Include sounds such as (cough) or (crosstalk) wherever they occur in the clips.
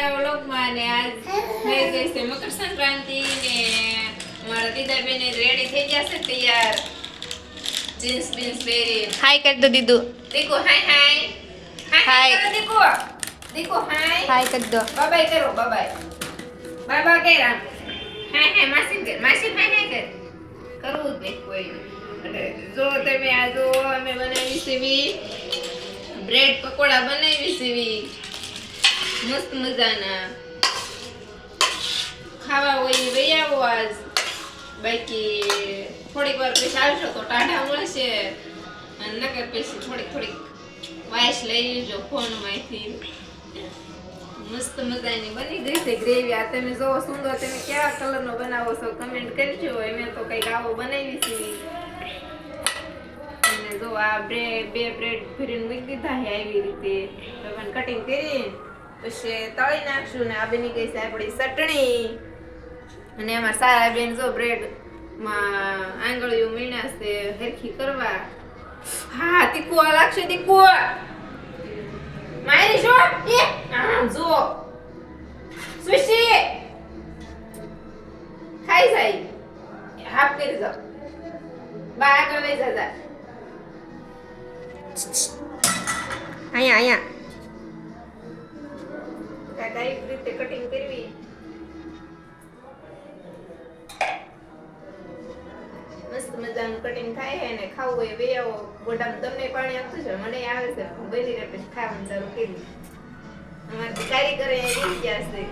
મારા વ્લોગમાં ને આજ થઈ ગઈ છે મકર સંક્રાંતિ ને મારા દીદા બેન રેડી થઈ ગયા છે તૈયાર. જીન્સ બીન્સ પહેરી હાય કરી દો દીદુ દીકુ હાય હાય હાય કરો દીકુ. દીકો હાય હાય કરી દો બાબાય કરો બાબાય બાબા કર્યા. હાય હાય માસી કર માસી હાય હાય કર કરવું જ નહીં કોઈ. જો તમે આ જો અમે બનાવી સીવી બ્રેડ પકોડા બનાવી સીવી મસ્ત મજાના ખાવા હોય લઈ આવો આજ બાકી થોડીક વાર પછી આવશો તો ટાઢા મળશે અને નકર પછી થોડીક થોડીક વાઈસ લઈ લેજો ફોનમાંથી મસ્ત મજાની બની ગઈ છે ગ્રેવી આ તમે જોવો સુંદર તમે કેવા કલરનો બનાવો છો કમેન્ટ કરજો અમે તો કંઈક આવો બનાવી છે અને જો આ બ્રેડ બે બ્રેડ ફરીને મૂકી દીધા છે આવી રીતે કટિંગ કરી પછી તળી નાખશું ને આ બની ગઈ છે આપણી ચટણી. અને એમાં સારા બેન જો બ્રેડમાં આંગળીઓ મીણાશે હરખી કરવા. હા, તીખું લાગશે, તીખું મારી શું એ, આમ જો સુશી, ખાઈ જાય. હાફ કરી જાઓ બા આગળ લઈ જા જા અહીંયા અહીંયા. કાકા રીતે કટિંગ કરવી. મસ્ત મજાનું કટિંગ થાય અને ખાવું હોય બે આવો. મોઢામાં તમને પાણી આપતું છે મને આવે છે. બની રહે પછી ખાવાનું ચાલુ કર્યું. અમારે કારીગરે રહી ગયા છે.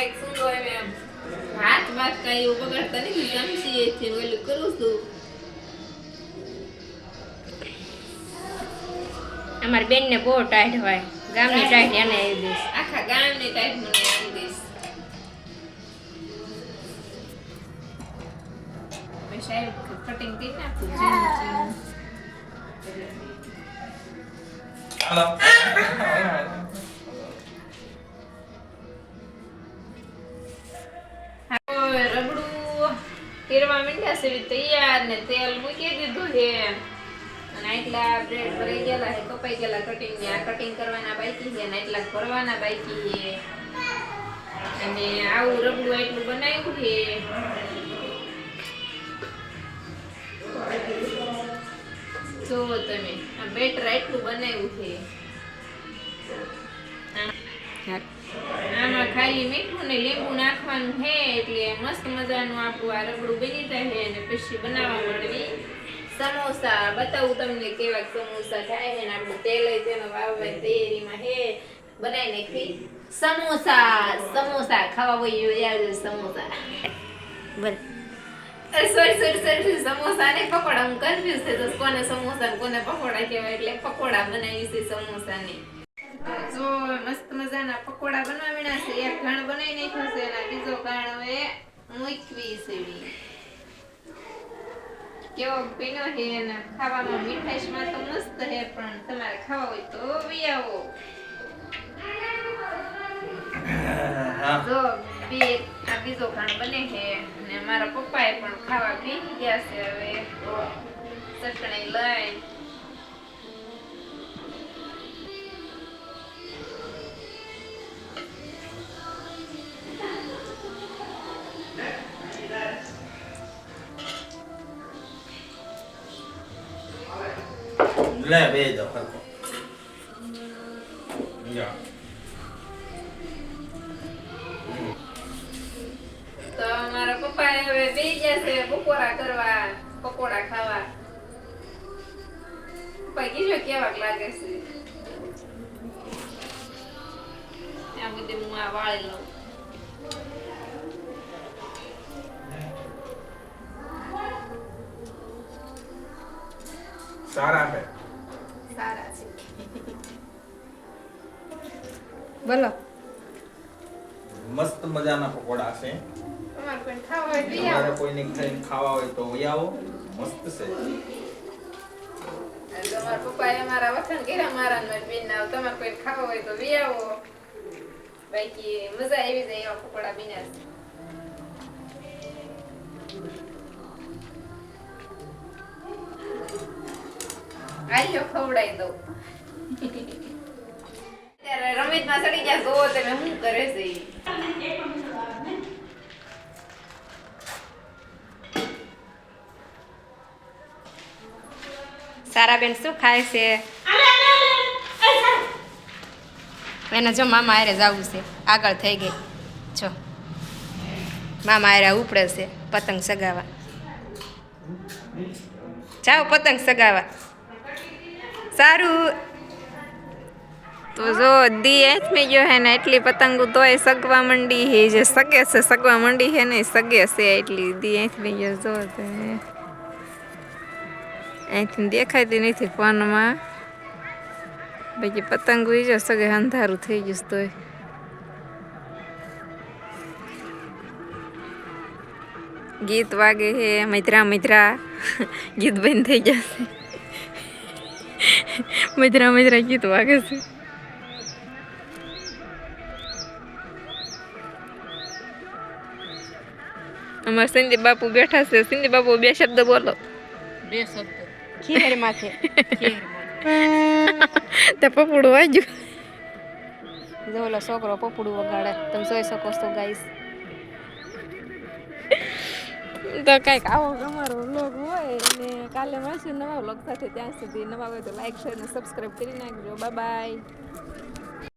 કંઈક શું એમ એમ હાથ વાત કઈ બગાડતા નથી ચમચી એથી ઓલું કરું છું. અમારી બેનને બહુ ટાઈટ હોય ગામની ટાઈટ એને આવી દઈશ. આખા ગામની ટાઈટ મને આવી દઈશ. મેં સાહેબ કટિંગ કરી નાખું ઝીણું (laughs) તેરવા મીંડ્યા છે તૈયાર ને તેલ મૂકી દીધું છે. અને આટલા બ્રેડ ભરાઈ ગયેલા છે, કપાઈ ગયેલા કટિંગ આ કટિંગ કરવાના બાકી છે ને આટલા ભરવાના બાકી છે. અને આવું રબડું એટલું બનાવ્યું છે. જોવો તમે, આ બેટર એટલું બનાવ્યું છે. આમાં ખાલી મીઠું ને લીંબુ નાખવાનું છે એટલે મસ્ત મજાનું આપણું આ રબડું બની જાય છે અને પછી બનાવવા માંડવી. સમોસા બતાવું તમને કેવા સમોસા થાય છે ને આપણું તેલ તેનો વાવવાની તૈયારીમાં છે બનાવી નાખી સમોસા સમોસા ખાવા હોય યાદ સમોસા. બોલ. સોરી સોરી સોરી સમોસા ને પકોડા. હું કન્ફ્યુઝ થઈ તો કોને સમોસા કોને પકોડા કહેવાય એટલે પકોડા બનાવી છે સમોસા ને જો મસ્ત મજાના પકોડા બનવા મીણા છે, એક ઘણ બનાવી નાખ્યો છે અને બીજો ઘણ હવે મૂકવી છે. કેવો પીનો હે અને ખાવામાં મીઠાઈશમાં તો મસ્ત હે પણ તમારે ખાવા હોય તો બી આવો. જો બે, આ બીજો ઘણ બને હે અને મારા પપ્પાએ પણ ખાવા પી ગયા છે હવે. ચટણી લઈ. લે બે દો જા તો મારા પપ્પા હવે ગયા છે બપોરા કરવા પકોડા ખાવા. પપ્પા કીધું કેવાક લાગે છે. ત્યાં સુધી હું આ વાળી લઉં. સારા છે. સારા (laughs) છે બોલો. મસ્ત મજાના પકોડા છે. તમારે પણ ખાવા હોય તો તમારે. કોઈને ખાઈને ખાવા હોય તો વહી આવો. મસ્ત છે. તમારા મારા પપ્પાએ અમારા વખાણ કર્યા મારા ને બેન ના તમારે કોઈ ખાવા હોય તો વી આવો. બાકી મજા આવી જાય એવા પકોડા બીના. આલ્યો ખવડાવી દઉં. ત્યારે રમેશમાં સડી ગયા જોવો તમે શું કરે છે? ખાય છે? એને જો મામા હારે જવું છે. આગળ થઈ ગઈ. જો. મામા હારે ઉપડે છે. પતંગ સગાવા. જાઓ પતંગ સગાવા. સારું. તો જો, દી એથમી ગયો હે ને, એટલી પતંગો તોય સગવા મંડી હે, જે સગે છે, સગવા મંડી હે ને સગે છે એટલી. દી એથમી ગયો, જો અહીંથી દેખાતી નથી ફોનમાં. બાકી પતંગ ઉઈ જો સગે અંધારું થઈ ગયું તોય. ગીત વાગે હે, મૈત્રા મૈત્રા. ગીત બંધ થઈ જશે. મૈત્રા મજરા ગીત વાગે છે અમારા સિંધી બાપુ બેઠા છે સિંધી બાપુ બે શબ્દ બોલો બે શબ્દ ખીર માથે તે પપડું વાજ્યું જો ઓલો છોકરો પપડું વગાડે તમે જોઈ શકો છો ગાઈસ તો કંઈક આવો અમારો વ્લોગ હોય અને કાલે મળશું નવા વ્લોગ સાથે. ત્યાં સુધી નવા હોય તો લાઈક શેર અને સબસ્ક્રાઈબ કરી નાખજો. Bye bye